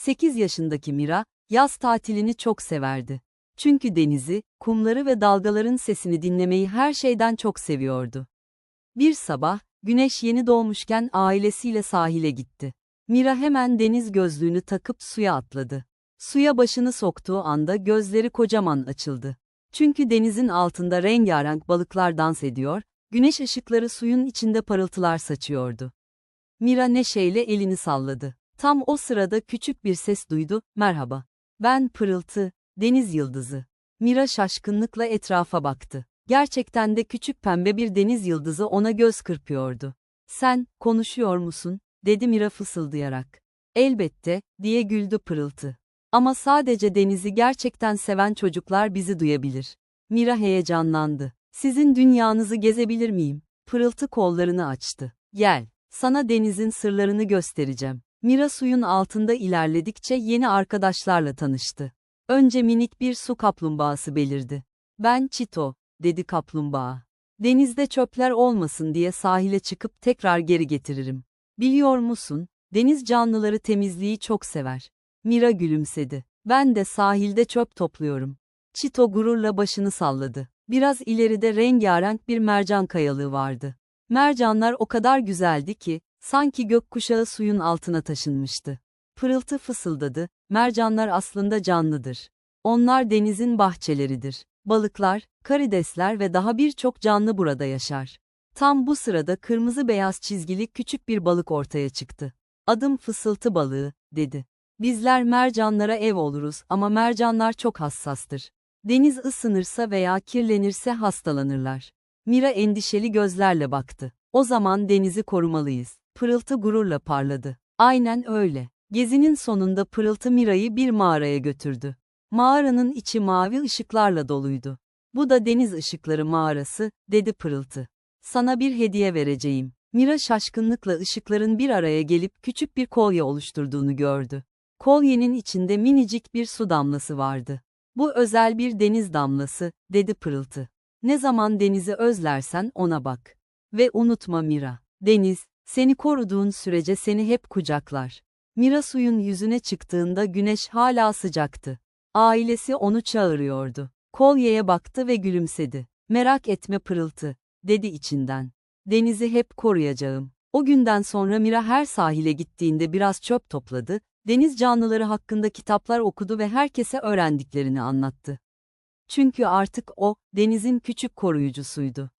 8 yaşındaki Mira, yaz tatilini çok severdi. Çünkü denizi, kumları ve dalgaların sesini dinlemeyi her şeyden çok seviyordu. Bir sabah, güneş yeni doğmuşken ailesiyle sahile gitti. Mira hemen deniz gözlüğünü takıp suya atladı. Suya başını soktuğu anda gözleri kocaman açıldı. Çünkü denizin altında rengarenk balıklar dans ediyor, güneş ışıkları suyun içinde parıltılar saçıyordu. Mira neşeyle elini salladı. Tam o sırada küçük bir ses duydu, merhaba. Ben Pırıltı, deniz yıldızı. Mira şaşkınlıkla etrafa baktı. Gerçekten de küçük pembe bir deniz yıldızı ona göz kırpıyordu. Sen, konuşuyor musun? dedi Mira fısıldayarak. Elbette, diye güldü Pırıltı. Ama sadece denizi gerçekten seven çocuklar bizi duyabilir. Mira heyecanlandı. Sizin dünyanızı gezebilir miyim? Pırıltı kollarını açtı. Gel, sana denizin sırlarını göstereceğim. Mira suyun altında ilerledikçe yeni arkadaşlarla tanıştı. Önce minik bir su kaplumbağası belirdi. Ben Çito, dedi kaplumbağa. Denizde çöpler olmasın diye sahile çıkıp tekrar geri getiririm. Biliyor musun, deniz canlıları temizliği çok sever. Mira gülümsedi. Ben de sahilde çöp topluyorum. Çito gururla başını salladı. Biraz ileride rengarenk bir mercan kayalığı vardı. Mercanlar o kadar güzeldi ki, sanki gökkuşağı suyun altına taşınmıştı. Pırıltı fısıldadı, mercanlar aslında canlıdır. Onlar denizin bahçeleridir. Balıklar, karidesler ve daha birçok canlı burada yaşar. Tam bu sırada kırmızı beyaz çizgili küçük bir balık ortaya çıktı. Adım fısıltı balığı, dedi. Bizler mercanlara ev oluruz ama mercanlar çok hassastır. Deniz ısınırsa veya kirlenirse hastalanırlar. Mira endişeli gözlerle baktı. O zaman denizi korumalıyız. Pırıltı gururla parladı. Aynen öyle. Gezinin sonunda Pırıltı Mira'yı bir mağaraya götürdü. Mağaranın içi mavi ışıklarla doluydu. Bu da deniz ışıkları mağarası, dedi Pırıltı. Sana bir hediye vereceğim. Mira şaşkınlıkla ışıkların bir araya gelip küçük bir kolye oluşturduğunu gördü. Kolyenin içinde minicik bir su damlası vardı. Bu özel bir deniz damlası, dedi Pırıltı. Ne zaman denizi özlersen ona bak. Ve unutma Mira, deniz, seni koruduğun sürece seni hep kucaklar. Mira suyun yüzüne çıktığında güneş hala sıcaktı. Ailesi onu çağırıyordu. Kolyeye baktı ve gülümsedi. Merak etme Pırıltı, dedi içinden. Denizi hep koruyacağım. O günden sonra Mira her sahile gittiğinde biraz çöp topladı, deniz canlıları hakkında kitaplar okudu ve herkese öğrendiklerini anlattı. Çünkü artık o, denizin küçük koruyucusuydu.